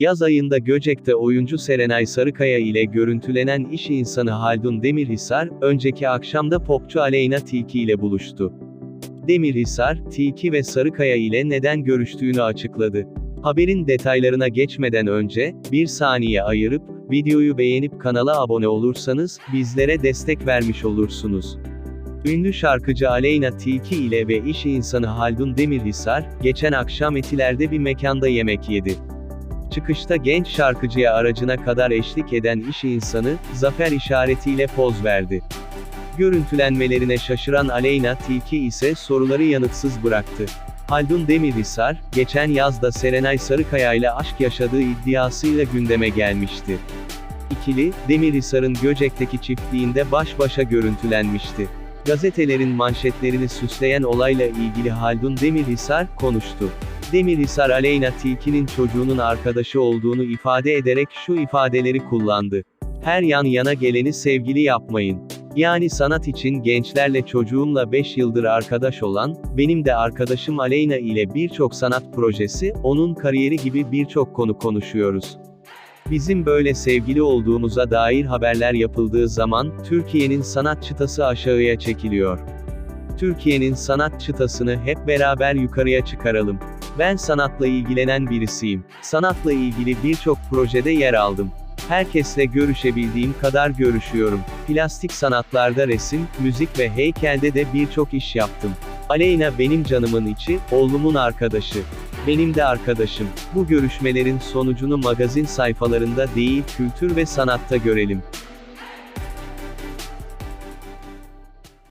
Yaz ayında Göcek'te oyuncu Serenay Sarıkaya ile görüntülenen iş insanı Haldun Demirhisar, önceki akşamda popçu Aleyna Tilki ile buluştu. Demirhisar, Tilki ve Sarıkaya ile neden görüştüğünü açıkladı. Haberin detaylarına geçmeden önce, bir saniye ayırıp, videoyu beğenip kanala abone olursanız, bizlere destek vermiş olursunuz. Ünlü şarkıcı Aleyna Tilki ile ve iş insanı Haldun Demirhisar, geçen akşam Etiler'de bir mekanda yemek yedi. Çıkışta genç şarkıcıya aracına kadar eşlik eden iş insanı, zafer işaretiyle poz verdi. Görüntülenmelerine şaşıran Aleyna Tilki ise soruları yanıtsız bıraktı. Haldun Demirhisar, geçen yazda Serenay Sarıkaya ile aşk yaşadığı iddiasıyla gündeme gelmişti. İkili, Demirhisar'ın Göcek'teki çiftliğinde baş başa görüntülenmişti. Gazetelerin manşetlerini süsleyen olayla ilgili Haldun Demirhisar, konuştu. Demirhisar Aleyna Tilki'nin çocuğunun arkadaşı olduğunu ifade ederek şu ifadeleri kullandı. Her yan yana geleni sevgili yapmayın. Yani sanat için gençlerle çocuğumla 5 yıldır arkadaş olan, benim de arkadaşım Aleyna ile birçok sanat projesi, onun kariyeri gibi birçok konu konuşuyoruz. Bizim böyle sevgili olduğumuza dair haberler yapıldığı zaman, Türkiye'nin sanat çıtası aşağıya çekiliyor. Türkiye'nin sanat çıtasını hep beraber yukarıya çıkaralım. Ben sanatla ilgilenen birisiyim. Sanatla ilgili birçok projede yer aldım. Herkesle görüşebildiğim kadar görüşüyorum. Plastik sanatlarda resim, müzik ve heykelde de birçok iş yaptım. Aleyna benim canımın içi, oğlumun arkadaşı. Benim de arkadaşım. Bu görüşmelerin sonucunu magazin sayfalarında değil, kültür ve sanatta görelim.